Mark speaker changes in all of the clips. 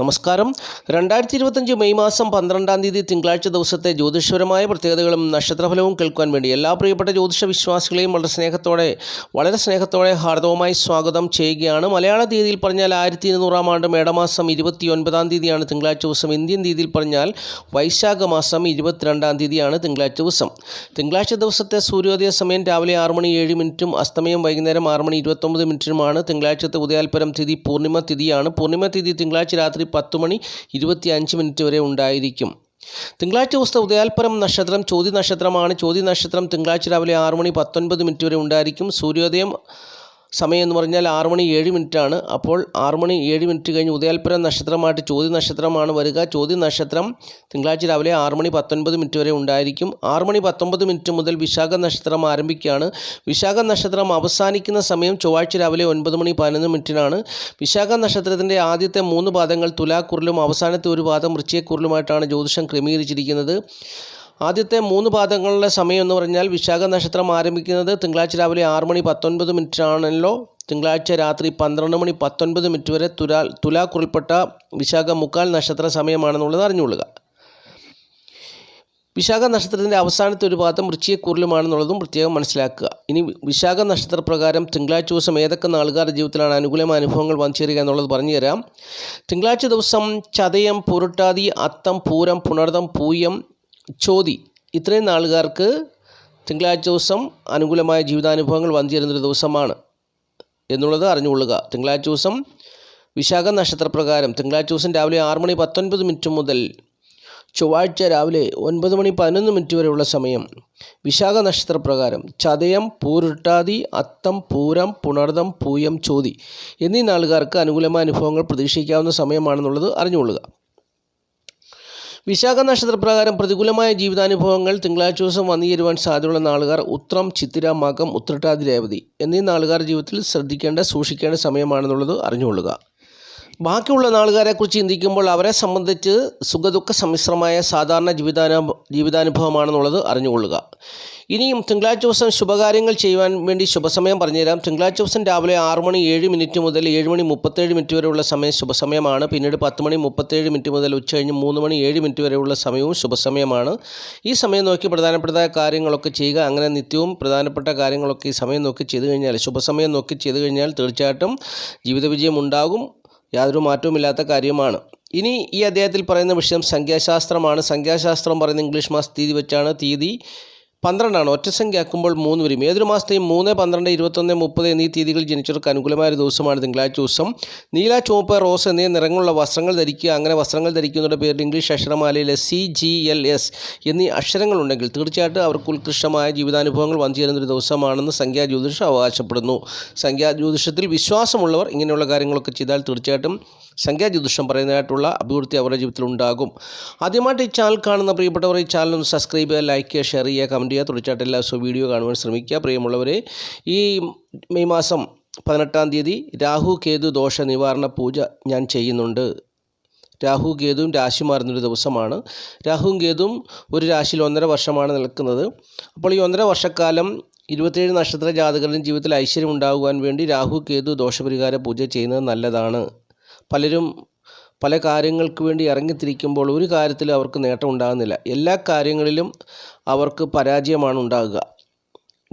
Speaker 1: നമസ്കാരം. രണ്ടായിരത്തി ഇരുപത്തഞ്ച് മെയ് മാസം പന്ത്രണ്ടാം തീയതി തിങ്കളാഴ്ച ദിവസത്തെ ജ്യോതിഷപരമായ പ്രത്യേകതകളും നക്ഷത്രഫലവും കേൾക്കുവാൻ വേണ്ടി എല്ലാ പ്രിയപ്പെട്ട ജ്യോതിഷ വിശ്വാസികളെയും വളരെ സ്നേഹത്തോടെ വളരെ സ്നേഹത്തോടെ ഹാർദവമായി സ്വാഗതം ചെയ്യുകയാണ്. മലയാള തീയതിയിൽ പറഞ്ഞാൽ ആയിരത്തി ഇരുന്നൂറാം ആണ്ട് മേടമാസം ഇരുപത്തി ഒൻപതാം തീയതിയാണ് തിങ്കളാഴ്ച ദിവസം. ഇന്ത്യൻ തീയതിയിൽ പറഞ്ഞാൽ വൈശാഖ മാസം ഇരുപത്തിരണ്ടാം തീയതിയാണ് തിങ്കളാഴ്ച ദിവസം. തിങ്കളാഴ്ച ദിവസത്തെ സൂര്യോദയ സമയം രാവിലെ ആറ് മണി ഏഴ് മിനിറ്റും അസ്തമയം വൈകുന്നേരം ആറ് മണി ഇരുപത്തൊമ്പത് മിനിറ്റുമാണ് തിങ്കളാഴ്ചത്തെ ഉദയാൽപരം തിഥി പൂർണിമ തിഥിയാണ്. പൂർണിമ തിഥി തിങ്കളാഴ്ച രാത്രി പത്ത് മണി ഇരുപത്തി അഞ്ച് മിനിറ്റ് വരെ ഉണ്ടായിരിക്കും. തിങ്കളാഴ്ച ദിവസത്തെ ഉദയാൽപരം നക്ഷത്രം ചോതി നക്ഷത്രമാണ്. ചോതി നക്ഷത്രം തിങ്കളാഴ്ച രാവിലെ ആറ് മണി പത്തൊൻപത് മിനിറ്റ് വരെ ഉണ്ടായിരിക്കും. സൂര്യോദയം സമയം എന്ന് പറഞ്ഞാൽ ആറ് മണി ഏഴ് ആണ് അപ്പോൾ ആറ് മണി ഏഴ് മിനിറ്റ് കഴിഞ്ഞ് ഉദയാൽപുരം നക്ഷത്രമായിട്ട് ചോദ്യ നക്ഷത്രമാണ് വരിക. ചോദ്യ നക്ഷത്രം തിങ്കളാഴ്ച രാവിലെ ആറ് മണി പത്തൊൻപത് മിനിറ്റ് വരെ ഉണ്ടായിരിക്കും. ആറ് മണി പത്തൊമ്പത് മിനിറ്റ് മുതൽ വിശാഖ നക്ഷത്രം ആരംഭിക്കുകയാണ്. വിശാഖ നക്ഷത്രം അവസാനിക്കുന്ന സമയം ചൊവ്വാഴ്ച രാവിലെ ഒൻപത് മണി പതിനൊന്ന് മിനിറ്റിനാണ്. വിശാഖ നക്ഷത്രത്തിന്റെ ആദ്യത്തെ മൂന്ന് പാദങ്ങൾ തുലാക്കുറിലും അവസാനത്തെ ഒരു പാദം വൃശ്ചയക്കുറിലുമായിട്ടാണ് ജ്യോതിഷം ക്രമീകരിച്ചിരിക്കുന്നത്. ആദ്യത്തെ മൂന്ന് പാദങ്ങളുടെ സമയം എന്ന് പറഞ്ഞാൽ വിശാഖ നക്ഷത്രം ആരംഭിക്കുന്നത് തിങ്കളാഴ്ച രാവിലെ ആറ് മണി പത്തൊൻപത് മിനിറ്റാണല്ലോ തിങ്കളാഴ്ച രാത്രി പന്ത്രണ്ട് മണി പത്തൊൻപത് മിനിറ്റ് വരെ തുലാ തുലാക്കുറിൽപ്പെട്ട വിശാഖ മുക്കാൽ നക്ഷത്ര സമയമാണെന്നുള്ളത് അറിഞ്ഞുകൊള്ളുക. വിശാഖ നക്ഷത്രത്തിന്റെ അവസാനത്തെ ഒരു പാദം വൃശ്ചികക്കുറിലുമാണെന്നുള്ളതും പ്രത്യേകം മനസ്സിലാക്കുക. ഇനി വിശാഖ നക്ഷത്ര പ്രകാരം തിങ്കളാഴ്ച ദിവസം ഏതൊക്കെ നാളുകാരുടെ ജീവിതത്തിലാണ് അനുകൂലമായ അനുഭവങ്ങൾ വന്നു ചേരുക എന്നുള്ളത് പറഞ്ഞു തരാം തിങ്കളാഴ്ച ദിവസം ചതയം പുരുട്ടാതി അത്തം പൂരം പുണർതം പൂയം ചോതി ഇത്രയും നാളുകാർക്ക് തിങ്കളാഴ്ച ദിവസം അനുകൂലമായ ജീവിതാനുഭവങ്ങൾ വന്നു ചേരുന്നൊരു ദിവസമാണ് എന്നുള്ളത് അറിഞ്ഞുകൊള്ളുക. തിങ്കളാഴ്ച ദിവസം വിശാഖ നക്ഷത്രപ്രകാരം തിങ്കളാഴ്ച ദിവസം രാവിലെ ആറ് മണി പത്തൊൻപത് മിനിറ്റ് മുതൽ ചൊവ്വാഴ്ച രാവിലെ ഒൻപത് മണി പതിനൊന്ന് മിനിറ്റ് വരെയുള്ള സമയം വിശാഖ നക്ഷത്രപ്രകാരം ചതയം പൂരുട്ടാതി അത്തം പൂരം പുണർദം പൂയം ചോതി എന്നീ നാളുകാർക്ക് അനുകൂലമായ അനുഭവങ്ങൾ പ്രതീക്ഷിക്കാവുന്ന സമയമാണെന്നുള്ളത് അറിഞ്ഞുകൊള്ളുക. വിശാഖ നക്ഷത്രപ്രകാരം പ്രതികൂലമായ ജീവിതാനുഭവങ്ങൾ തിങ്കളാഴ്ച ദിവസം വന്നു ചേരുവാൻ സാധ്യതയുള്ള നാളുകാർ ഉത്രം ചിത്തിര മകം ഉത്രട്ടാതി രേവതി എന്നീ നാളുകാർ ജീവിതത്തിൽ ശ്രദ്ധിക്കേണ്ട സൂക്ഷിക്കേണ്ട സമയമാണെന്നുള്ളത് അറിഞ്ഞുകൊള്ളുക. ബാക്കിയുള്ള നാളുകാരെക്കുറിച്ച് ചിന്തിക്കുമ്പോൾ അവരെ സംബന്ധിച്ച് സുഖദുഃഖ സമ്മിശ്രമായ സാധാരണ ജീവിതാനു ജീവിതാനുഭവമാണെന്നുള്ളത് അറിഞ്ഞുകൊള്ളുക. ഇനിയും തിങ്കളാഴ്ച ദിവസം ശുഭകാര്യങ്ങൾ ചെയ്യുവാൻ വേണ്ടി ശുഭസമയം പറഞ്ഞുതരാം. തിങ്കളാഴ്ച ദിവസം രാവിലെ ആറ് മണി ഏഴ് മിനിറ്റ് മുതൽ ഏഴ് മണി മുപ്പത്തേഴ് മിനിറ്റ് വരെയുള്ള സമയം ശുഭസമയമാണ്. പിന്നീട് പത്ത് മണി മുപ്പത്തേഴ് മിനിറ്റ് മുതൽ ഉച്ച കഴിഞ്ഞ് മൂന്ന് മണി ഏഴ് മിനിറ്റ് വരെയുള്ള സമയവും ശുഭസമയമാണ്. ഈ സമയം നോക്കി പ്രധാനപ്പെട്ട കാര്യങ്ങളൊക്കെ ചെയ്യുക അങ്ങനെ നിത്യവും പ്രധാനപ്പെട്ട കാര്യങ്ങളൊക്കെ ഈ സമയം നോക്കി ചെയ്തു കഴിഞ്ഞാൽ ശുഭസമയം നോക്കി ചെയ്തു കഴിഞ്ഞാൽ തീർച്ചയായിട്ടും ജീവിത വിജയം ഉണ്ടാകും. യാതൊരു മാറ്റവുമില്ലാത്ത കാര്യമാണ്. ഇനി ഈ അദ്ദേഹത്തിൽ പറയുന്ന വിഷയം സംഖ്യാശാസ്ത്രമാണ്. സംഖ്യാശാസ്ത്രം പറയുന്ന ഇംഗ്ലീഷ് മാസ് തീയതി വെച്ചാണ് തീയതി പന്ത്രണ്ടാണ്. ഒറ്റ സംഖ്യ ആക്കുമ്പോൾ മൂന്ന് വരും. ഏതൊരു മാസത്തെയും മൂന്ന് പന്ത്രണ്ട് ഇരുപത്തൊന്ന് മുപ്പത് എന്നീ തീയതികൾ ജനിച്ചവർക്ക് അനുകൂലമായ ഒരു ദിവസമാണ് തിങ്കളാഴ്ച ദിവസം. നീല ചുവപ്പ് റോസ് എന്നീ നിറങ്ങളുള്ള വസ്ത്രങ്ങൾ ധരിക്കുക. അങ്ങനെ വസ്ത്രങ്ങൾ ധരിക്കുന്നതിന്റെ പേരിൽ ഇംഗ്ലീഷ് അക്ഷരമാലയിലെ സി ജി എൽ എസ് എന്നീ അക്ഷരങ്ങളുണ്ടെങ്കിൽ തീർച്ചയായിട്ടും അവർക്ക് ഉത്കൃഷ്ടമായ ജീവിതാനുഭവങ്ങൾ വന്നു ചേരുന്ന ഒരു ദിവസമാണെന്ന് സംഖ്യാ ജ്യോതിഷം അവകാശപ്പെടുന്നു. സംഖ്യാ ജ്യോതിഷത്തിൽ വിശ്വാസമുള്ളവർ ഇങ്ങനെയുള്ള കാര്യങ്ങളൊക്കെ ചെയ്താൽ തീർച്ചയായിട്ടും സംഖ്യാ ജ്യോതിഷം പറയുന്നതായിട്ടുള്ള അഭിവൃദ്ധി അവരുടെ ജീവിതത്തിൽ ഉണ്ടാകും. ആദ്യമായിട്ട് ഈ ചാനൽ കാണുന്ന പ്രിയപ്പെട്ടവർ ഈ ചാനൽ ഒന്ന് സബ്സ്ക്രൈബ് ചെയ്യുക ലൈക്ക് ചെയ്യുക ഷെയർ ചെയ്യുക കമന്റ് ചെയ്യുക തീർച്ചയായിട്ടും എല്ലാ ദിവസവും വീഡിയോ കാണുവാൻ ശ്രമിക്കുക. പ്രിയമുള്ളവരെ ഈ മെയ് മാസം പതിനെട്ടാം തീയതി രാഹു കേതു ദോഷ നിവാരണ പൂജ ഞാൻ ചെയ്യുന്നുണ്ട്. രാഹു കേതുവും രാശി മാറുന്നൊരു ദിവസമാണ്. രാഹുവും കേതുവും ഒരു രാശിയിൽ ഒന്നര വർഷമാണ് നിൽക്കുന്നത്. അപ്പോൾ ഈ ഒന്നര വർഷക്കാലം ഇരുപത്തേഴ് നക്ഷത്ര ജാതകരുടെയും ജീവിതത്തിൽ ഐശ്വര്യം ഉണ്ടാകുവാൻ വേണ്ടി രാഹു കേതു ദോഷപരിഹാര പൂജ ചെയ്യുന്നത് നല്ലതാണ്. പലരും പല കാര്യങ്ങൾക്ക് വേണ്ടി ഇറങ്ങിത്തിരിക്കുമ്പോൾ ഒരു കാര്യത്തിലും അവർക്ക് നേട്ടം ഉണ്ടാകുന്നില്ല. എല്ലാ കാര്യങ്ങളിലും അവർക്ക് പരാജയമാണ് ഉണ്ടാകുക.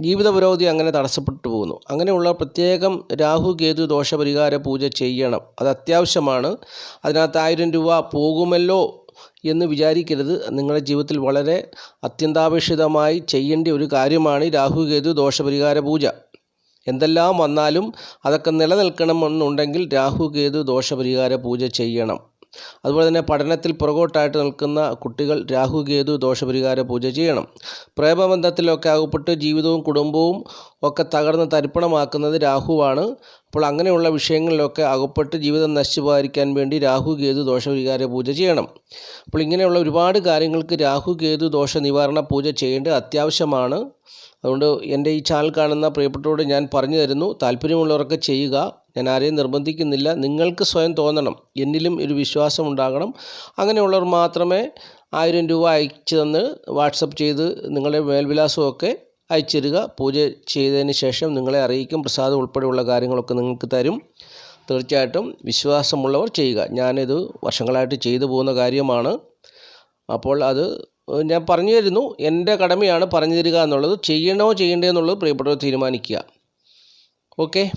Speaker 1: ജീവിത പുരോഗതി അങ്ങനെ തടസ്സപ്പെട്ടു പോകുന്നു. അങ്ങനെയുള്ള പ്രത്യേകം രാഹു കേതു ദോഷപരിഹാര പൂജ ചെയ്യണം. അത് അത്യാവശ്യമാണ്. അതിനകത്ത് ആയിരം രൂപ പോകുമല്ലോ എന്ന് വിചാരിക്കരുത്. നിങ്ങളുടെ ജീവിതത്തിൽ വളരെ അത്യന്താപേക്ഷിതമായി ചെയ്യേണ്ട ഒരു കാര്യമാണ് രാഹു കേതു ദോഷപരിഹാര പൂജ. എന്തെല്ലാം വന്നാലും അതൊക്കെ നിലനിൽക്കണമെന്നുണ്ടെങ്കിൽ രാഹു കേതു ദോഷപരിഹാര പൂജ ചെയ്യണം. അതുപോലെ തന്നെ പഠനത്തിൽ പുറകോട്ടായിട്ട് നിൽക്കുന്ന കുട്ടികൾ രാഹു കേതു ദോഷപരിഹാര പൂജ ചെയ്യണം. പ്രേമബന്ധത്തിലൊക്കെ അകപ്പെട്ട് ജീവിതവും കുടുംബവും ഒക്കെ തകർന്ന് തരിപ്പണമാക്കുന്നത് രാഹുവാണ്. അപ്പോൾ അങ്ങനെയുള്ള വിഷയങ്ങളിലൊക്കെ അകപ്പെട്ട് ജീവിതം നശിച്ചു വേണ്ടി രാഹു കേതു ദോഷപരിഹാര പൂജ ചെയ്യണം. അപ്പോൾ ഇങ്ങനെയുള്ള ഒരുപാട് കാര്യങ്ങൾക്ക് രാഹു കേതു ദോഷ നിവാരണ പൂജ ചെയ്യേണ്ടത് അത്യാവശ്യമാണ്. അതുകൊണ്ട് എന്റെ ഈ ചാനൽ കാണുന്ന പ്രിയപ്പെട്ടവരോട് ഞാൻ പറഞ്ഞു തരുന്നു. താല്പര്യമുള്ളവരൊക്കെ ചെയ്യുക. ഞാൻ ആരെയും നിർബന്ധിക്കുന്നില്ല. നിങ്ങൾക്ക് സ്വയം തോന്നണം. എന്നിലും ഒരു വിശ്വാസം ഉണ്ടാകണം. അങ്ങനെയുള്ളവർ മാത്രമേ ആയിരം രൂപ അയച്ചു തന്ന് വാട്സപ്പ് ചെയ്ത് നിങ്ങളുടെ മേൽവിലാസമൊക്കെ അയച്ചു തരിക പൂജ ചെയ്തതിന് ശേഷം നിങ്ങളെ അറിയിക്കും. പ്രസാദം ഉൾപ്പെടെയുള്ള കാര്യങ്ങളൊക്കെ നിങ്ങൾക്ക് തരും. തീർച്ചയായിട്ടും വിശ്വാസമുള്ളവർ ചെയ്യുക. ഞാനിത് വർഷങ്ങളായിട്ട് ചെയ്തു പോകുന്ന കാര്യമാണ്. അപ്പോൾ അത് ഞാൻ പറഞ്ഞു തരുന്നു. എന്റെ കടമയാണ് പറഞ്ഞു തരിക എന്നുള്ളത്. ചെയ്യണോ ചെയ്യണ്ടേ എന്നുള്ളത് പ്രിയപ്പെട്ടവർ തീരുമാനിക്കുക. ഓക്കെ?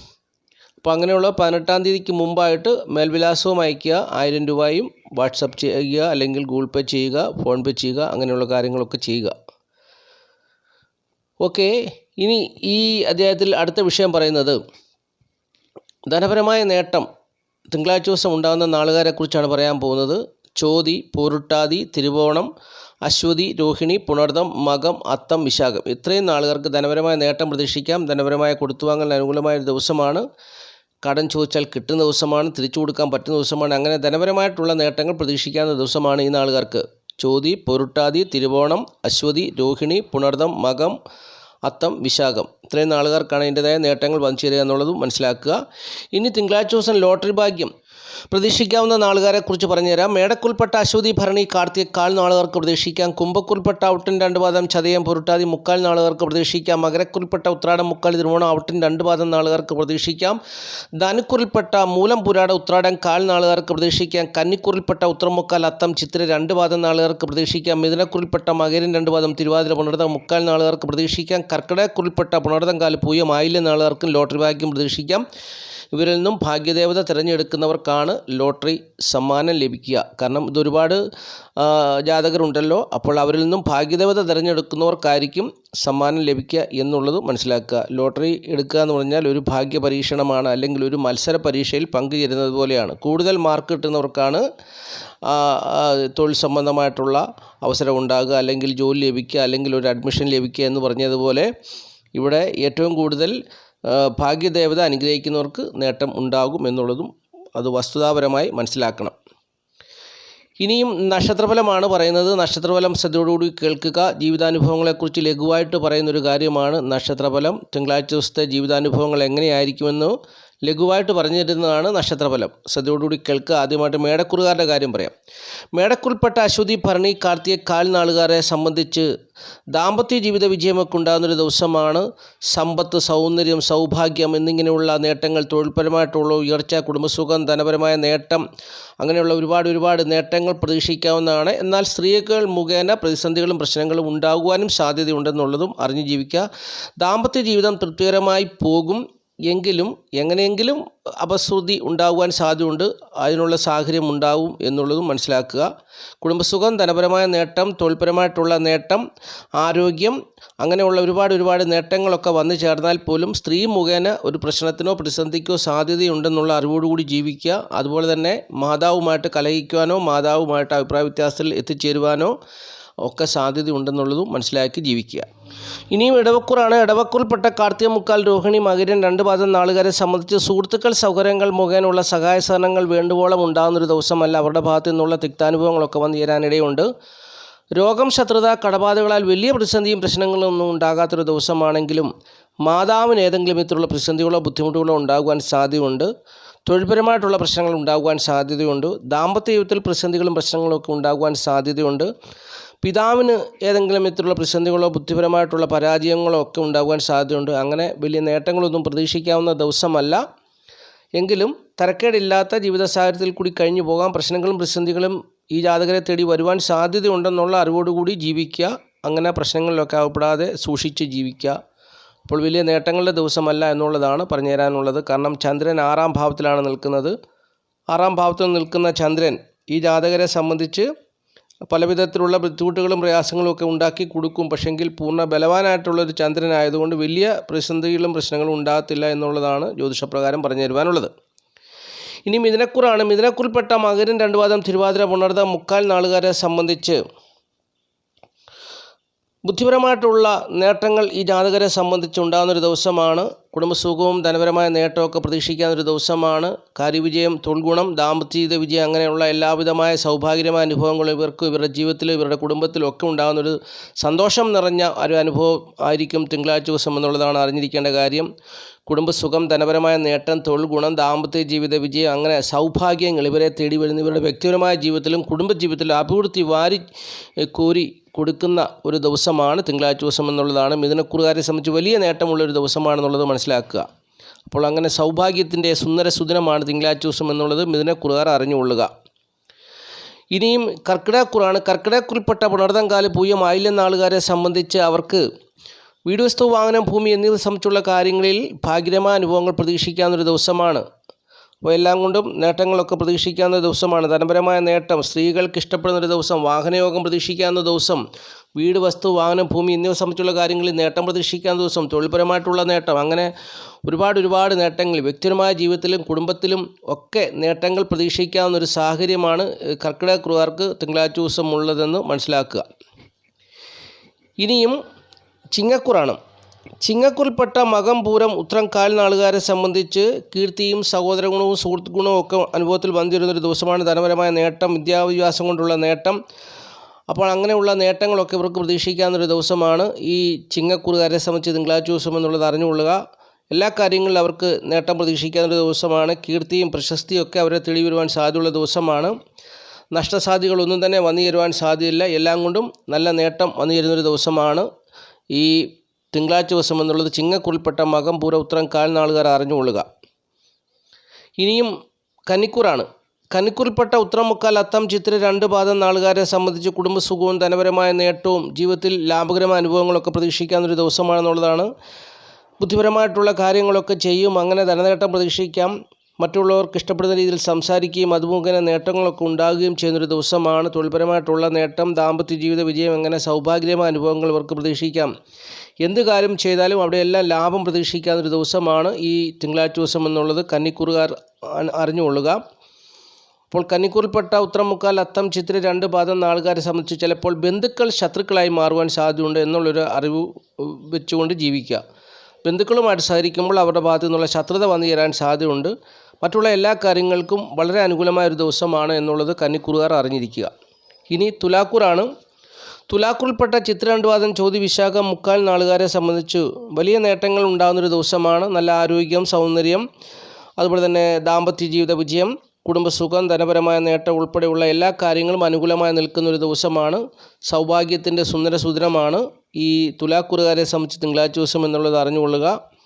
Speaker 1: അപ്പോൾ അങ്ങനെയുള്ള പതിനെട്ടാം തീയതിക്ക് മുമ്പായിട്ട് മേൽവിലാസവും അയയ്ക്കുക. ആയിരം രൂപയും വാട്സപ്പ് ചെയ്യുക അല്ലെങ്കിൽ ഗൂഗിൾ പേ ചെയ്യുക ഫോൺ പേ ചെയ്യുക അങ്ങനെയുള്ള കാര്യങ്ങളൊക്കെ ചെയ്യുക. ഓക്കെ? ഇനി ഈ അധ്യായത്തിൽ അടുത്ത വിഷയം പറയുന്നത് ധനപരമായ നേട്ടം തിങ്കളാഴ്ച ദിവസം ഉണ്ടാകുന്ന നാളുകാരെക്കുറിച്ചാണ് പറയാൻ പോകുന്നത്. ചോതി പൂരുട്ടാതി തിരുവോണം അശ്വതി രോഹിണി പുണർദം മകം അത്തം വിശാഖം. ഇത്രയും നാളുകാർക്ക് ധനപരമായ നേട്ടം പ്രതീക്ഷിക്കാം. ധനപരമായ കൊടുത്തുവാങ്ങൽ അനുകൂലമായ ഒരു ദിവസമാണ്. കടം ചോദിച്ചാൽ കിട്ടുന്ന ദിവസമാണ്. തിരിച്ചു കൊടുക്കാൻ പറ്റുന്ന ദിവസമാണ്. അങ്ങനെ ധനപരമായിട്ടുള്ള നേട്ടങ്ങൾ പ്രതീക്ഷിക്കാവുന്ന ദിവസമാണ് ഈ നാളുകാർക്ക്. ചോതി പൊരുട്ടാതി തിരുവോണം അശ്വതി രോഹിണി പുണർദം മകം അത്തം വിശാഖം. ഇത്രയും നാളുകാർക്കാണ് അതിന്റെതായ നേട്ടങ്ങൾ വന്നു ചേരുക എന്നുള്ളതും മനസ്സിലാക്കുക. ഇനി തിങ്കളാഴ്ച ദിവസം ലോട്ടറി ഭാഗ്യം. പ്രതീക്ഷിക്കാവുന്ന നാളുകാരെക്കുറിച്ച് പറഞ്ഞുതരാം. മേടക്കുൽപ്പെട്ട അശ്വതി ഭരണി കാർത്തിക കാൽ നാളുകാർക്ക് പ്രതീക്ഷിക്കാം. കുംഭക്കുൾപ്പെട്ട ഔട്ടിൻ രണ്ട് പാദം ചതയം പൊരുട്ടാതി മുക്കാൽ നാളുകാർക്ക് പ്രതീക്ഷിക്കാം. മകരക്കുൽപ്പെട്ട ഉത്രാടം മുക്കാൽ തിരുവോണം ഔട്ടിൻ രണ്ട് പാദം നാളുകാർക്ക് പ്രതീക്ഷിക്കാം. ധനുക്കുറിൽപ്പെട്ട മൂലം പുരാട ഉത്രാടം കാൽ നാളുകാർക്ക് പ്രതീക്ഷിക്കാം. കന്നിക്കുറിൽപ്പെട്ട ഉത്രമുക്കാൽ അത്തം ചിത്ര രണ്ട് പാദം നാളുകാർക്ക് പ്രതീക്ഷിക്കാം. മിഥുനക്കുറിൽപ്പെട്ട മകരൻ രണ്ട് പാദം തിരുവാതിര പുണർതം മുക്കാൽ നാളുകാർക്ക് പ്രതീക്ഷിക്കാം. കർക്കിടകക്കുറിൽപ്പെട്ട പുണർതം കാൽ പൂയം ആയില്യം നാളുകാർക്കും ലോട്ടറി ഭാഗ്യം പ്രതീക്ഷിക്കാം. ഇവരിൽ നിന്നും ഭാഗ്യദേവത തിരഞ്ഞെടുക്കുന്നവർക്കാണ് ലോട്ടറി സമ്മാനം ലഭിക്കുക. കാരണം ഇതൊരുപാട് ജാതകരുണ്ടല്ലോ. അപ്പോൾ അവരിൽ നിന്നും ഭാഗ്യദേവത തിരഞ്ഞെടുക്കുന്നവർക്കായിരിക്കും സമ്മാനം ലഭിക്കുക എന്നുള്ളത് മനസ്സിലാക്കുക. ലോട്ടറി എടുക്കുക എന്ന് പറഞ്ഞാൽ ഒരു ഭാഗ്യ പരീക്ഷണമാണ് അല്ലെങ്കിൽ ഒരു മത്സര പരീക്ഷയിൽ പങ്കുചേരുന്നത് പോലെയാണ്. കൂടുതൽ മാർക്ക് കിട്ടുന്നവർക്കാണ് തൊഴിൽ സംബന്ധമായിട്ടുള്ള അവസരം ഉണ്ടാകുക അല്ലെങ്കിൽ ജോലി ലഭിക്കുക അല്ലെങ്കിൽ ഒരു അഡ്മിഷൻ ലഭിക്കുക എന്ന് പറഞ്ഞതുപോലെ ഇവിടെ ഏറ്റവും കൂടുതൽ ഭാഗ്യദേവത അനുഗ്രഹിക്കുന്നവർക്ക് നേട്ടം ഉണ്ടാകും എന്നുള്ളതും അത് വസ്തുതാപരമായി മനസ്സിലാക്കണം. ഇനിയും നക്ഷത്രഫലമാണ് പറയുന്നത്. നക്ഷത്രഫലം ശ്രദ്ധയോടുകൂടി കേൾക്കുക. ജീവിതാനുഭവങ്ങളെക്കുറിച്ച് ലഘുവായിട്ട് പറയുന്നൊരു കാര്യമാണ് നക്ഷത്രഫലം. തിങ്കളാഴ്ച ദിവസത്തെ ജീവിതാനുഭവങ്ങൾ എങ്ങനെയായിരിക്കുമെന്ന് ലഘുവായിട്ട് പറഞ്ഞു തരുന്നതാണ് നക്ഷത്രഫലം. ശ്രദ്ധയോടുകൂടി കേൾക്കുക. ആദ്യമായിട്ട് മേടക്കുറുകാരുടെ കാര്യം പറയാം. മേടക്കുൾപ്പെട്ട അശ്വതി ഭരണി കാർത്തിക കാൽ നാളുകാരെ സംബന്ധിച്ച് ദാമ്പത്യ ജീവിത വിജയമൊക്കെ ഉണ്ടാകുന്നൊരു ദിവസമാണ്. സമ്പത്ത് സൗന്ദര്യം സൗഭാഗ്യം എന്നിങ്ങനെയുള്ള നേട്ടങ്ങൾ തൊഴിൽപരമായിട്ടുള്ള ഉയർച്ച കുടുംബസുഖം ധനപരമായ നേട്ടം അങ്ങനെയുള്ള ഒരുപാട് ഒരുപാട് നേട്ടങ്ങൾ പ്രതീക്ഷിക്കാവുന്നതാണ്. എന്നാൽ സ്ത്രീകൾ മുഖേന പ്രതിസന്ധികളും പ്രശ്നങ്ങളും ഉണ്ടാകുവാനും സാധ്യതയുണ്ടെന്നുള്ളതും അറിഞ്ഞു ജീവിക്കുക. ദാമ്പത്യ ജീവിതം തൃപ്തികരമായി പോകും. എങ്കിലും എങ്ങനെയെങ്കിലും അപശ്രുതി ഉണ്ടാകുവാൻ സാധ്യതയുണ്ട്. അതിനുള്ള സാഹചര്യം ഉണ്ടാവും എന്നുള്ളതും മനസ്സിലാക്കുക. കുടുംബസുഖം ധനപരമായ നേട്ടം തൊഴിൽപരമായിട്ടുള്ള നേട്ടം ആരോഗ്യം അങ്ങനെയുള്ള ഒരുപാട് ഒരുപാട് നേട്ടങ്ങളൊക്കെ വന്നു ചേർന്നാൽ പോലും സ്ത്രീ മുഖേന ഒരു പ്രശ്നത്തിനോ പ്രതിസന്ധിക്കോ സാധ്യതയുണ്ടെന്നുള്ള അറിവോടുകൂടി ജീവിക്കുക. അതുപോലെ തന്നെ മാതാവുമായിട്ട് കലഹിക്കുവാനോ മാതാവുമായിട്ട് അഭിപ്രായ വ്യത്യാസത്തിൽ എത്തിച്ചേരുവാനോ ഒക്കെ സാധ്യതയുണ്ടെന്നുള്ളതും മനസ്സിലാക്കി ജീവിക്കുക. ഇനിയും ഇടവക്കൂറാണ് ഇടവക്കൂറിൽപ്പെട്ട കാർത്തിക മുക്കാൽ രോഹിണി മകരൻ രണ്ട് പാദം നാളുകാരെ സംബന്ധിച്ച് സുഹൃത്തുക്കൾ സൗകര്യങ്ങൾ മുഖേനുള്ള സഹായ സഹനങ്ങൾ വേണ്ടുവോളം ഉണ്ടാകുന്നൊരു ദിവസമല്ല അവരുടെ ഭാഗത്തു നിന്നുള്ള തിക്താനുഭവങ്ങളൊക്കെ വന്നു ചേരാനിടയുണ്ട്. രോഗം ശത്രുത കടബാധകളാൽ വലിയ പ്രതിസന്ധിയും പ്രശ്നങ്ങളൊന്നും ഉണ്ടാകാത്തൊരു ദിവസമാണെങ്കിലും മാതാവിന് ഏതെങ്കിലും വിധത്തിലുള്ള പ്രതിസന്ധികളോ ബുദ്ധിമുട്ടുകളോ ഉണ്ടാകുവാൻ സാധ്യതയുണ്ട്. തൊഴിൽപരമായിട്ടുള്ള പ്രശ്നങ്ങൾ ഉണ്ടാകുവാൻ സാധ്യതയുണ്ട്. ദാമ്പത്യ ജീവിതത്തിൽ പ്രതിസന്ധികളും പ്രശ്നങ്ങളും ഒക്കെ ഉണ്ടാകുവാൻ സാധ്യതയുണ്ട്. പിതാവിന് ഏതെങ്കിലും വിധത്തിലുള്ള പ്രതിസന്ധികളോ ബുദ്ധിപരമായിട്ടുള്ള പരാജയങ്ങളോ ഒക്കെ ഉണ്ടാകുവാൻ സാധ്യതയുണ്ട്. അങ്ങനെ വലിയ നേട്ടങ്ങളൊന്നും പ്രതീക്ഷിക്കാവുന്ന ദിവസമല്ല. എങ്കിലും തരക്കേടില്ലാത്ത ജീവിത സാഹചര്യത്തിൽ കൂടി കഴിഞ്ഞു പോകാം. പ്രശ്നങ്ങളും പ്രതിസന്ധികളും ഈ ജാതകരെ തേടി വരുവാൻ സാധ്യതയുണ്ടെന്നുള്ള അറിവോടുകൂടി ജീവിക്കുക. അങ്ങനെ പ്രശ്നങ്ങളിലൊക്കെ അകപ്പെടാതെ സൂക്ഷിച്ച് ജീവിക്കുക. അപ്പോൾ വലിയ നേട്ടങ്ങളുടെ ദിവസമല്ല എന്നുള്ളതാണ് പറഞ്ഞു തരാനുള്ളത് കാരണം ചന്ദ്രൻ ആറാം ഭാവത്തിലാണ് നിൽക്കുന്നത്. ആറാം ഭാവത്തിൽ നിൽക്കുന്ന ചന്ദ്രൻ ഈ ജാതകരെ സംബന്ധിച്ച് പല വിധത്തിലുള്ള ബുദ്ധിമുട്ടുകളും പ്രയാസങ്ങളും ഒക്കെ ഉണ്ടാക്കി കൊടുക്കും. പക്ഷെങ്കിൽ പൂർണ ബലവാനായിട്ടുള്ളൊരു ചന്ദ്രനായതുകൊണ്ട് വലിയ പ്രതിസന്ധികളും പ്രശ്നങ്ങളും ഉണ്ടാകത്തില്ല എന്നുള്ളതാണ് ജ്യോതിഷപ്രകാരം പറഞ്ഞു തരുവാനുള്ളത്. ഇനി മിഥുനക്കുറാണ്. മിഥുനക്കുറിൽപ്പെട്ട മകരൻ രണ്ടുപാദം തിരുവാതിര പുണർദ മുക്കാൽ നാളുകാരെ സംബന്ധിച്ച് ബുദ്ധിപരമായിട്ടുള്ള നേട്ടങ്ങൾ ഈ ജാതകരെ സംബന്ധിച്ചുണ്ടാകുന്നൊരു ദിവസമാണ്. കുടുംബസുഖവും ധനപരമായ നേട്ടമൊക്കെ പ്രതീക്ഷിക്കാവുന്നൊരു ദിവസമാണ്. കാര്യവിജയം തൊഴിൽഗുണം ദാമ്പത്യ വിജയം അങ്ങനെയുള്ള എല്ലാവിധമായ സൗഭാഗ്യമായ അനുഭവങ്ങളും ഇവർക്ക് ഇവരുടെ ജീവിതത്തിലും ഇവരുടെ കുടുംബത്തിലും ഒക്കെ ഉണ്ടാകുന്നൊരു സന്തോഷം നിറഞ്ഞ ഒരു അനുഭവം ആയിരിക്കും തിങ്കളാഴ്ച ദിവസം എന്നുള്ളതാണ് അറിഞ്ഞിരിക്കേണ്ട കാര്യം. കുടുംബസുഖം ധനപരമായ നേട്ടം തൊഴിൽ ഗുണം ദാമ്പത്യ ജീവിത വിജയം അങ്ങനെ സൗഭാഗ്യങ്ങൾ ഇവരെ തേടി വരുന്ന ഇവരുടെ വ്യക്തിപരമായ ജീവിതത്തിലും കുടുംബജീവിതത്തിലും അഭിവൃദ്ധി വാരി കോരി കൊടുക്കുന്ന ഒരു ദിവസമാണ് തിങ്കളാഴ്ച ദിവസം എന്നുള്ളതാണ്. മിഥുനക്കുറുകാരെ സംബന്ധിച്ച് വലിയ നേട്ടമുള്ള ഒരു ദിവസമാണെന്നുള്ളത് മനസ്സിലാക്കുക. അപ്പോൾ അങ്ങനെ സൗഭാഗ്യത്തിന്റെ സുന്ദര സുദിനമാണ് തിങ്കളാഴ്ച ദിവസം എന്നുള്ളത് മിഥുനക്കുറുകാർ അറിഞ്ഞുകൊള്ളുക. ഇനിയും കർക്കിടക്കുറാണ് കർക്കിടക്കുറിൽപ്പെട്ട പുണർതങ്കാൽ പൂയം ആയില്ലെന്ന ആളുകാരെ സംബന്ധിച്ച് അവർക്ക് വീട് വസ്തു വാഹനം ഭൂമി എന്നിവ സംബന്ധിച്ചുള്ള കാര്യങ്ങളിൽ ഭാഗ്യമായ അനുഭവങ്ങൾ പ്രതീക്ഷിക്കാവുന്നൊരു ദിവസമാണ്. അപ്പോൾ എല്ലാം കൊണ്ടും നേട്ടങ്ങളൊക്കെ പ്രതീക്ഷിക്കാവുന്ന ദിവസമാണ്. ധനപരമായ നേട്ടം സ്ത്രീകൾക്ക് ഇഷ്ടപ്പെടുന്ന ഒരു ദിവസം വാഹനയോഗം പ്രതീക്ഷിക്കാവുന്ന ദിവസം വീട് വസ്തു വാഹനം ഭൂമി എന്നിവ സംബന്ധിച്ചുള്ള കാര്യങ്ങളിൽ നേട്ടം പ്രതീക്ഷിക്കാവുന്ന ദിവസം തൊഴിൽപരമായിട്ടുള്ള നേട്ടം അങ്ങനെ ഒരുപാട് ഒരുപാട് നേട്ടങ്ങൾ വ്യക്തിപരമായ ജീവിതത്തിലും കുടുംബത്തിലും ഒക്കെ നേട്ടങ്ങൾ പ്രതീക്ഷിക്കാവുന്ന ഒരു സാഹചര്യമാണ് കർക്കിടക കുറുകാർക്ക് തിങ്കളാഴ്ച ദിവസം ഉള്ളതെന്ന് മനസ്സിലാക്കുക. ഇനിയും ചിങ്ങക്കുറാണ്. ചിങ്ങക്കുറിൽപ്പെട്ട മകം പൂരം ഉത്രം കാൽ നാളുകാരെ സംബന്ധിച്ച് കീർത്തിയും സഹോദര ഗുണവും സുഹൃത്ത് ഗുണവും ഒക്കെ അനുഭവത്തിൽ വന്നിരുന്നൊരു ദിവസമാണ് ധനപരമായ നേട്ടം വിദ്യാഭ്യാസം കൊണ്ടുള്ള നേട്ടം. അപ്പോൾ അങ്ങനെയുള്ള നേട്ടങ്ങളൊക്കെ ഇവർക്ക് പ്രതീക്ഷിക്കാവുന്നൊരു ദിവസമാണ് ഈ ചിങ്ങക്കുറുകാരെ സംബന്ധിച്ച് തിങ്കളാഴ്ച ദിവസം എന്നുള്ളത് അറിഞ്ഞുകൊള്ളുക. എല്ലാ കാര്യങ്ങളിലും അവർക്ക് നേട്ടം പ്രതീക്ഷിക്കാവുന്നൊരു ദിവസമാണ്. കീർത്തിയും പ്രശസ്തിയും ഒക്കെ അവരെ തെളി വരുവാൻ സാധ്യതയുള്ള ദിവസമാണ്. നഷ്ടസാധ്യതകളൊന്നും തന്നെ വന്നു ചേരുവാൻ സാധ്യതയില്ല. എല്ലാം കൊണ്ടും നല്ല നേട്ടം വന്നു ചേരുന്നൊരു ദിവസമാണ് ഈ തിങ്കളാഴ്ച ദിവസം എന്നുള്ളത് ചിങ്ങക്കുറിൽപ്പെട്ട മകം പൂര ഉത്തരം കാൽ നാളുകാർ അറിഞ്ഞുകൊള്ളുക. ഇനിയും കന്നിക്കൂറാണ്. കന്നിക്കൂറിൽപ്പെട്ട ഉത്തരമുക്കാൽ അത്തം ചിത്ര രണ്ട് പാദം നാളുകാരെ സംബന്ധിച്ച് കുടുംബസുഖവും ധനപരമായ നേട്ടവും ജീവിതത്തിൽ ലാഭകരമായ അനുഭവങ്ങളൊക്കെ പ്രതീക്ഷിക്കാവുന്നൊരു ദിവസമാണെന്നുള്ളതാണ്. ബുദ്ധിപരമായിട്ടുള്ള കാര്യങ്ങളൊക്കെ ചെയ്യും. അങ്ങനെ ധനനേട്ടം പ്രതീക്ഷിക്കാം. മറ്റുള്ളവർക്ക് ഇഷ്ടപ്പെടുന്ന രീതിയിൽ സംസാരിക്കുകയും അതുമുഖേന നേട്ടങ്ങളൊക്കെ ഉണ്ടാകുകയും ചെയ്യുന്നൊരു ദിവസമാണ്. തൊഴിൽപരമായിട്ടുള്ള നേട്ടം ദാമ്പത്യ ജീവിത വിജയം എങ്ങനെ സൗഭാഗ്യമായ അനുഭവങ്ങൾ ഇവർക്ക് പ്രതീക്ഷിക്കാം. എന്ത് കാര്യം ചെയ്താലും അവിടെയെല്ലാം ലാഭം പ്രതീക്ഷിക്കാവുന്നൊരു ദിവസമാണ് ഈ തിങ്കളാഴ്ച ദിവസം എന്നുള്ളത് കന്നിക്കൂറുകാർ അറിഞ്ഞുകൊള്ളുക. അപ്പോൾ കന്നിക്കൂറിൽപ്പെട്ട ഉത്തരമുക്കാൽ അത്തം ചിത്ര രണ്ട് പാദം നാളുകാരെ സംബന്ധിച്ച് ചിലപ്പോൾ ബന്ധുക്കൾ ശത്രുക്കളായി മാറുവാൻ സാധ്യതയുണ്ട് എന്നുള്ളൊരു അറിവ് വെച്ചുകൊണ്ട് ജീവിക്കുക. ബന്ധുക്കളുമായിട്ട് സഹകരിക്കുമ്പോൾ അവരുടെ ഭാഗത്തു നിന്നുള്ള ശത്രുത വന്നു ചേരാൻ സാധ്യതയുണ്ട്. മറ്റുള്ള എല്ലാ കാര്യങ്ങൾക്കും വളരെ അനുകൂലമായ ഒരു ദിവസമാണ് എന്നുള്ളത് കന്നിക്കൂറുകാർ അറിഞ്ഞിരിക്കുക. ഇനി തുലാക്കൂറാണ്. തുലാക്കൂറിൽപ്പെട്ട ചിത്രണ്ടുവാദം ചോതി വിശാഖ മുക്കാൽ നാളുകാരെ സംബന്ധിച്ച്. വലിയ നേട്ടങ്ങൾ ഉണ്ടാകുന്നൊരു ദിവസമാണ്. നല്ല ആരോഗ്യം സൗന്ദര്യം അതുപോലെ തന്നെ ദാമ്പത്യ ജീവിത വിജയം കുടുംബസുഖം ധനപരമായ നേട്ടം ഉൾപ്പെടെയുള്ള എല്ലാ കാര്യങ്ങളും അനുകൂലമായി നിൽക്കുന്ന ഒരു ദിവസമാണ്. സൗഭാഗ്യത്തിന്റെ സുന്ദര സുദിനമാണ്. ഈ തുലാക്കുറുകാരെ സംബന്ധിച്ച് തിങ്കളാഴ്ച ദിവസം എന്നുള്ളത് അറിഞ്ഞുകൊള്ളുക.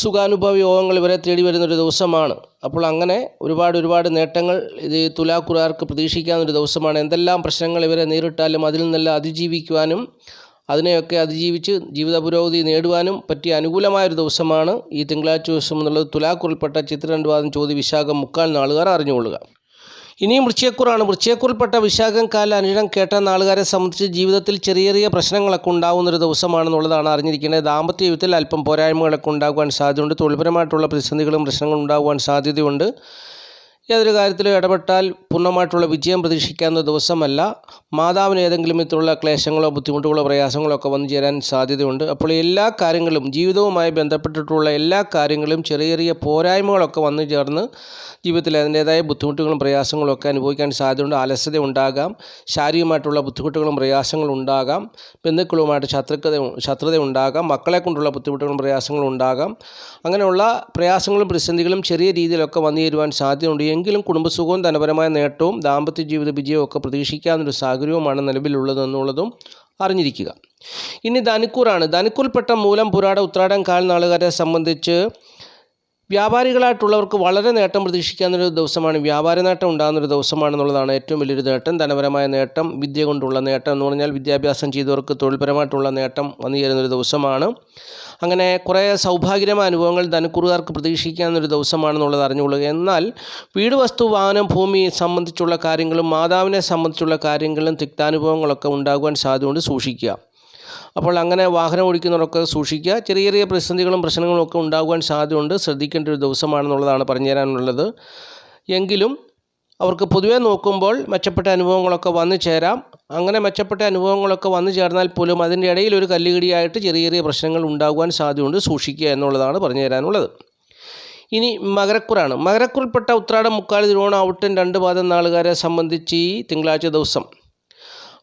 Speaker 1: സുഖാനുഭവ യോഗങ്ങൾ ഇവരെ തേടി വരുന്നൊരു ദിവസമാണ്. അപ്പോൾ അങ്ങനെ ഒരുപാട് ഒരുപാട് നേട്ടങ്ങൾ ഇത് തുലാക്കുറാർക്ക് പ്രതീക്ഷിക്കാവുന്നൊരു ദിവസമാണ്. എന്തെല്ലാം പ്രശ്നങ്ങൾ ഇവരെ നേരിട്ടാലും അതിൽ നിന്നെല്ലാം അതിജീവിക്കുവാനും അതിനെയൊക്കെ അതിജീവിച്ച് ജീവിത പുരോഗതി നേടുവാനും പറ്റിയ അനുകൂലമായൊരു ദിവസമാണ് ഈ തിങ്കളാഴ്ച ദിവസം എന്നുള്ളത്. തുലാക്കുറിൽപ്പെട്ട ചിത്രരണ്ടുവാദം ചോദ്യ വിശാഖം മുക്കാൽ നാളുകാർ അറിഞ്ഞുകൊള്ളുക. ഇനിയും വൃശ്ചയക്കൂറാണ് വൃശ്ചയക്കൂറിൽപ്പെട്ട വിശാഖം കാല അനിഴം കേട്ട നാളുകാരെ സംബന്ധിച്ച് ജീവിതത്തിൽ ചെറിയ ചെറിയ പ്രശ്നങ്ങളൊക്കെ ഉണ്ടാകുന്നൊരു ദിവസമാണെന്നുള്ളതാണ് അറിഞ്ഞിരിക്കേണ്ടത്. ദാമ്പത്യ ജീവിതത്തിൽ അല്പം പോരായ്മകളൊക്കെ ഉണ്ടാകുവാൻ സാധ്യതയുണ്ട്. തൊഴിൽപരമായിട്ടുള്ള പ്രതിസന്ധികളും പ്രശ്നങ്ങളും ഉണ്ടാകുവാൻ സാധ്യതയുണ്ട്. ഏതൊരു കാര്യത്തിലും ഇടപെട്ടാൽ പൂർണമായിട്ടുള്ള വിജയം പ്രതീക്ഷിക്കാവുന്ന ദിവസമല്ല. മാതാവിന് ഏതെങ്കിലും വിധത്തിലുള്ള ക്ലേശങ്ങളോ ബുദ്ധിമുട്ടുകളോ പ്രയാസങ്ങളോ ഒക്കെ വന്നു ചേരാൻ സാധ്യതയുണ്ട്. അപ്പോൾ എല്ലാ കാര്യങ്ങളും ജീവിതവുമായി ബന്ധപ്പെട്ടിട്ടുള്ള എല്ലാ കാര്യങ്ങളും ചെറിയ ചെറിയ പോരായ്മകളൊക്കെ വന്നു ചേർന്ന് ജീവിതത്തിൽ അതിന്റേതായ ബുദ്ധിമുട്ടുകളും പ്രയാസങ്ങളും ഒക്കെ അനുഭവിക്കാൻ സാധ്യതയുണ്ട് അലസത ഉണ്ടാകാം ശാരീരികമായിട്ടുള്ള ബുദ്ധിമുട്ടുകളും പ്രയാസങ്ങളും ഉണ്ടാകാം ബന്ധുക്കളുമായിട്ട് ശത്രുക്കത ശത്രുത ഉണ്ടാകാം മക്കളെ കൊണ്ടുള്ള ബുദ്ധിമുട്ടുകളും പ്രയാസങ്ങളും ഉണ്ടാകാം. അങ്ങനെയുള്ള പ്രയാസങ്ങളും പ്രതിസന്ധികളും ചെറിയ രീതിയിലൊക്കെ വന്നു ചേരുവാൻ സാധ്യതയുണ്ട്. എങ്കിലും കുടുംബസുഖവും ധനപരമായ നേട്ടവും ദാമ്പത്യ ജീവിത വിജയവും ഒക്കെ പ്രതീക്ഷിക്കാവുന്നൊരു സാഹചര്യവുമാണ് നിലവിലുള്ളതെന്നുള്ളതും അറിഞ്ഞിരിക്കുക. ഇനി ധനുക്കൂറാണ്. ധനുക്കൂറിൽപ്പെട്ട മൂലം പുരാട ഉത്രാടം കാൽ നാളുകാരെ സംബന്ധിച്ച് വ്യാപാരികളായിട്ടുള്ളവർക്ക് വളരെ നേട്ടം പ്രതീക്ഷിക്കാവുന്നൊരു ദിവസമാണ്. വ്യാപാര നേട്ടം ഉണ്ടാകുന്നൊരു ദിവസമാണെന്നുള്ളതാണ് ഏറ്റവും വലിയൊരു നേട്ടം. ധനപരമായ നേട്ടം വിദ്യ കൊണ്ടുള്ള നേട്ടം എന്ന് പറഞ്ഞാൽ വിദ്യാഭ്യാസം ചെയ്തവർക്ക് തൊഴിൽപരമായിട്ടുള്ള നേട്ടം വന്നു ചേരുന്നൊരു ദിവസമാണ്. അങ്ങനെ കുറേ സൗഭാഗ്യമായ അനുഭവങ്ങൾ ധനക്കുറുകാർക്ക് പ്രതീക്ഷിക്കാവുന്നൊരു ദിവസമാണെന്നുള്ളത് അറിഞ്ഞുകൊള്ളുക. എന്നാൽ വീട് വസ്തു വാഹനം ഭൂമി സംബന്ധിച്ചുള്ള കാര്യങ്ങളും മാതാവിനെ സംബന്ധിച്ചുള്ള കാര്യങ്ങളും തിക്താനുഭവങ്ങളൊക്കെ ഉണ്ടാകുവാൻ സാധ്യതയുണ്ട് സൂക്ഷിക്കുക. അപ്പോൾ അങ്ങനെ വാഹനം ഓടിക്കുന്നവരൊക്കെ സൂക്ഷിക്കുക. ചെറിയ ചെറിയ പ്രതിസന്ധികളും പ്രശ്നങ്ങളും ഒക്കെ ഉണ്ടാകുവാൻ സാധ്യതയുണ്ട്. ശ്രദ്ധിക്കേണ്ട ഒരു ദിവസമാണെന്നുള്ളതാണ് പറഞ്ഞു തരാനുള്ളത്. എങ്കിലും അവർക്ക് പൊതുവേ നോക്കുമ്പോൾ മെച്ചപ്പെട്ട അനുഭവങ്ങളൊക്കെ വന്നു ചേരാം. അങ്ങനെ മെച്ചപ്പെട്ട അനുഭവങ്ങളൊക്കെ വന്നു ചേർന്നാൽ പോലും അതിന്റെ ഇടയിൽ ഒരു കല്ലുകടിയായിട്ട് ചെറിയ ചെറിയ പ്രശ്നങ്ങൾ ഉണ്ടാകുവാൻ സാധ്യതയുണ്ട്. സൂക്ഷിക്കുക എന്നുള്ളതാണ് പറഞ്ഞു തരാനുള്ളത്. ഇനി മകരക്കുറാണ്. മകരക്കുറിൽപ്പെട്ട ഉത്രാടം മുക്കാൽ തിരുവോണം ഔട്ടൻ രണ്ട് പാദം നാളുകാരെ സംബന്ധിച്ച് ഈ തിങ്കളാഴ്ച ദിവസം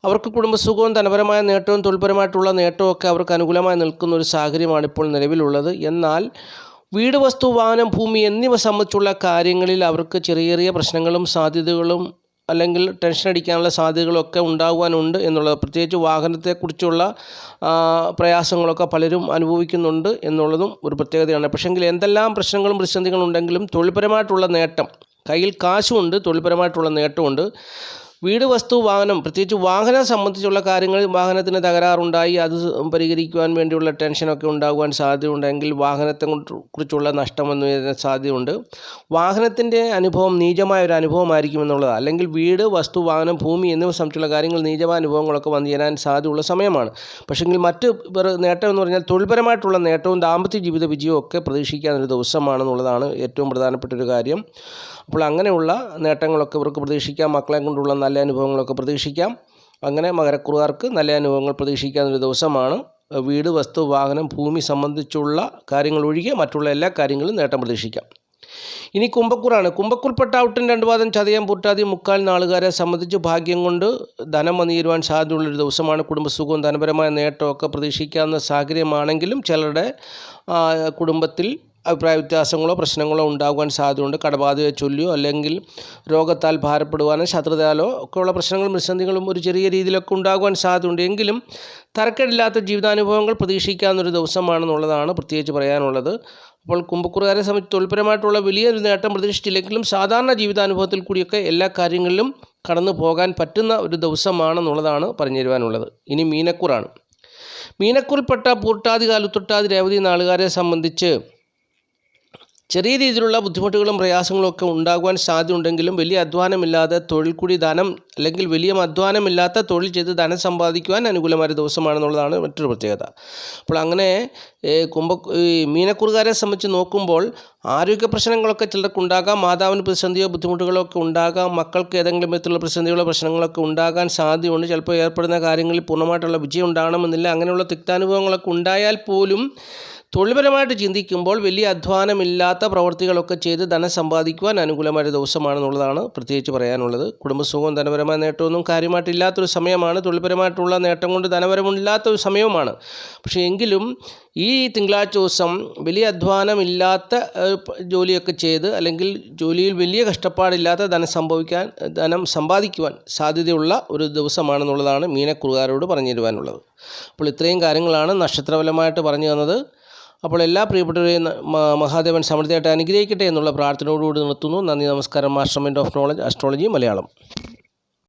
Speaker 1: അവർക്ക് കുടുംബസുഖവും ധനപരമായ നേട്ടവും തൊഴിൽപരമായിട്ടുള്ള നേട്ടവും ഒക്കെ അവർക്ക് അനുകൂലമായി നിൽക്കുന്ന ഒരു സാഹചര്യമാണ് ഇപ്പോൾ നിലവിലുള്ളത്. എന്നാൽ വീട് വസ്തു വാഹനം ഭൂമി എന്നിവ സംബന്ധിച്ചുള്ള കാര്യങ്ങളിൽ അവർക്ക് ചെറിയ ചെറിയ പ്രശ്നങ്ങളും സാധ്യതകളും അല്ലെങ്കിൽ ടെൻഷൻ അടിക്കാനുള്ള സാധ്യതകളൊക്കെ ഉണ്ടാകുവാനുണ്ട് എന്നുള്ളത് പ്രത്യേകിച്ച് വാഹനത്തെക്കുറിച്ചുള്ള പ്രയാസങ്ങളൊക്കെ പലരും അനുഭവിക്കുന്നുണ്ട് എന്നുള്ളതും ഒരു പ്രത്യേകതയാണ്. പക്ഷേങ്കിൽ എന്തെല്ലാം പ്രശ്നങ്ങളും പ്രതിസന്ധികളും ഉണ്ടെങ്കിലും തൊഴിൽപരമായിട്ടുള്ള നേട്ടം കയ്യിൽ കാശുമുണ്ട് തൊഴിൽപരമായിട്ടുള്ള നേട്ടമുണ്ട്. വീട് വസ്തു വാഹനം പ്രത്യേകിച്ച് വാഹനം സംബന്ധിച്ചുള്ള കാര്യങ്ങൾ വാഹനത്തിന് തകരാറുണ്ടായി. അത് പരിഹരിക്കുവാൻ വേണ്ടിയുള്ള ടെൻഷനൊക്കെ ഉണ്ടാകുവാൻ സാധ്യതയുണ്ടെങ്കിൽ വാഹനത്തെ കുറിച്ചുള്ള നഷ്ടം വന്നു വരുന്ന സാധ്യതയുണ്ട്. വാഹനത്തിന്റെ അനുഭവം നീചമായ ഒരു അനുഭവമായിരിക്കും എന്നുള്ളത്. അല്ലെങ്കിൽ വീട് വസ്തു വാഹനം ഭൂമി എന്നിവ സംബന്ധിച്ചുള്ള കാര്യങ്ങൾ നീചമായ അനുഭവങ്ങളൊക്കെ വന്നു ചേരാൻ സാധ്യതയുള്ള സമയമാണ്. പക്ഷേങ്കിൽ മറ്റ് നേട്ടം എന്ന് പറഞ്ഞാൽ തൊഴിൽപരമായിട്ടുള്ള നേട്ടവും ദാമ്പത്യ ജീവിത വിജയവും ഒക്കെ പ്രതീക്ഷിക്കാനൊരു ദിവസമാണെന്നുള്ളതാണ് ഏറ്റവും പ്രധാനപ്പെട്ട ഒരു കാര്യം. അപ്പോൾ അങ്ങനെയുള്ള നേട്ടങ്ങളൊക്കെ ഇവർക്ക് പ്രതീക്ഷിക്കാം. മക്കളെ കൊണ്ടുള്ള നല്ല അനുഭവങ്ങളൊക്കെ പ്രതീക്ഷിക്കാം. അങ്ങനെ മകരക്കുറുകാർക്ക് നല്ല അനുഭവങ്ങൾ പ്രതീക്ഷിക്കാവുന്നൊരു ദിവസമാണ്. വീട് വസ്തു വാഹനം ഭൂമി സംബന്ധിച്ചുള്ള കാര്യങ്ങൾ ഒഴികെ മറ്റുള്ള എല്ലാ കാര്യങ്ങളും നേട്ടം പ്രതീക്ഷിക്കാം. ഇനി കുംഭക്കൂറാണ്. കുംഭക്കൂർപ്പെട്ട ഔട്ടൻ രണ്ട് പാദം ചതയം പൂട്ടാതി മുക്കാൽ നാളുകാരെ സംബന്ധിച്ച് ഭാഗ്യം കൊണ്ട് ധനം വന്നു ചേരുവാൻ സാധ്യതയുള്ളൊരു ദിവസമാണ്. കുടുംബസുഖവും ധനപരമായ നേട്ടമൊക്കെ പ്രതീക്ഷിക്കാവുന്ന സാഹചര്യമാണെങ്കിലും ചിലരുടെ കുടുംബത്തിൽ അഭിപ്രായ വ്യത്യാസങ്ങളോ പ്രശ്നങ്ങളോ ഉണ്ടാകുവാൻ സാധ്യതയുണ്ട്. കടബാധയെ ചൊല്ലിയോ അല്ലെങ്കിൽ രോഗത്താൽ ഭാരപ്പെടുവാനോ ശത്രുതയാലോ ഒക്കെയുള്ള പ്രശ്നങ്ങളും പ്രതിസന്ധികളും ഒരു ചെറിയ രീതിയിലൊക്കെ ഉണ്ടാകുവാൻ സാധ്യതയുണ്ട്. എങ്കിലും തരക്കേടില്ലാത്ത ജീവിതാനുഭവങ്ങൾ പ്രതീക്ഷിക്കാവുന്നൊരു ദിവസമാണെന്നുള്ളതാണ് പ്രത്യേകിച്ച് പറയാനുള്ളത്. അപ്പോൾ കുംഭക്കുറുകാരെ സംബന്ധിച്ച് തൊഴിൽപരമായിട്ടുള്ള വലിയൊരു നേട്ടം പ്രതീക്ഷിച്ചില്ലെങ്കിലും സാധാരണ ജീവിതാനുഭവത്തിൽ കൂടിയൊക്കെ എല്ലാ കാര്യങ്ങളിലും കടന്നു പോകാൻ പറ്റുന്ന ഒരു ദിവസമാണെന്നുള്ളതാണ് പറഞ്ഞു തരുവാനുള്ളത്. ഇനി മീനക്കൂറാണ്. മീനക്കൂറിൽപ്പെട്ട പൂർട്ടാതി കാലുത്തൊട്ടാതി രേവതി നാളുകാരെ സംബന്ധിച്ച് ചെറിയ രീതിയിലുള്ള ബുദ്ധിമുട്ടുകളും പ്രയാസങ്ങളും ഒക്കെ ഉണ്ടാകുവാൻ സാധ്യതയുണ്ടെങ്കിലും വലിയ അധ്വാനമില്ലാതെ തൊഴിൽ കൂടി ദാനം അല്ലെങ്കിൽ വലിയ അധ്വാനമില്ലാത്ത തൊഴിൽ ചെയ്ത് ധനം സമ്പാദിക്കുവാൻ അനുകൂലമായ ദിവസമാണെന്നുള്ളതാണ് മറ്റൊരു പ്രത്യേകത. അപ്പോൾ അങ്ങനെ കുംഭ മീനക്കുറുകാരെ സംബന്ധിച്ച് നോക്കുമ്പോൾ ആരോഗ്യ പ്രശ്നങ്ങളൊക്കെ ചിലർക്കുണ്ടാകാം മാതാവിന് പ്രതിസന്ധിയോ ബുദ്ധിമുട്ടുകളോ ഒക്കെ ഉണ്ടാകാം മക്കൾക്ക് ഏതെങ്കിലും വിധത്തിലുള്ള പ്രതിസന്ധികളോ പ്രശ്നങ്ങളൊക്കെ ഉണ്ടാകാൻ സാധ്യതയുണ്ട്. ചിലപ്പോൾ ഏർപ്പെടുന്ന കാര്യങ്ങളിൽ പൂർണമായിട്ടുള്ള വിജയം ഉണ്ടാകണമെന്നില്ല. അങ്ങനെയുള്ള തിക്താനുഭവങ്ങളൊക്കെ ഉണ്ടായാൽ പോലും തൊഴിൽപരമായിട്ട് ചിന്തിക്കുമ്പോൾ വലിയ അധ്വാനമില്ലാത്ത പ്രവർത്തികളൊക്കെ ചെയ്ത് ധനം സമ്പാദിക്കുവാൻ അനുകൂലമായ ദിവസമാണെന്നുള്ളതാണ് പ്രത്യേകിച്ച് പറയാനുള്ളത്. കുടുംബസുഖവും ധനപരമായ നേട്ടമൊന്നും കാര്യമായിട്ടില്ലാത്തൊരു സമയമാണ്. തൊഴിൽപരമായിട്ടുള്ള നേട്ടം കൊണ്ട് ധനപരമില്ലാത്ത ഒരു സമയവുമാണ്. പക്ഷേ എങ്കിലും ഈ തിങ്കളാഴ്ച ദിവസം വലിയ അധ്വാനമില്ലാത്ത ജോലിയൊക്കെ ചെയ്ത് അല്ലെങ്കിൽ ജോലിയിൽ വലിയ കഷ്ടപ്പാടില്ലാത്ത ധനം സംഭവിക്കാൻ ധനം സമ്പാദിക്കുവാൻ സാധ്യതയുള്ള ഒരു ദിവസമാണെന്നുള്ളതാണ് മീനക്കുറുകാരോട് പറഞ്ഞു തരുവാനുള്ളത് അപ്പോൾ ഇത്രയും കാര്യങ്ങളാണ് നക്ഷത്രഫലമായിട്ട് പറഞ്ഞു തന്നത്. അപ്പോൾ എല്ലാ പ്രിയപ്പെട്ടവരെയും മഹാദേവൻ സമൃദ്ധിയായിട്ട് അനുഗ്രഹിക്കട്ടെ എന്നുള്ള പ്രാർത്ഥനയോടുകൂടി നിർത്തുന്നു. നന്ദി നമസ്കാരം. Mastermind of knowledge astrology Malayalam.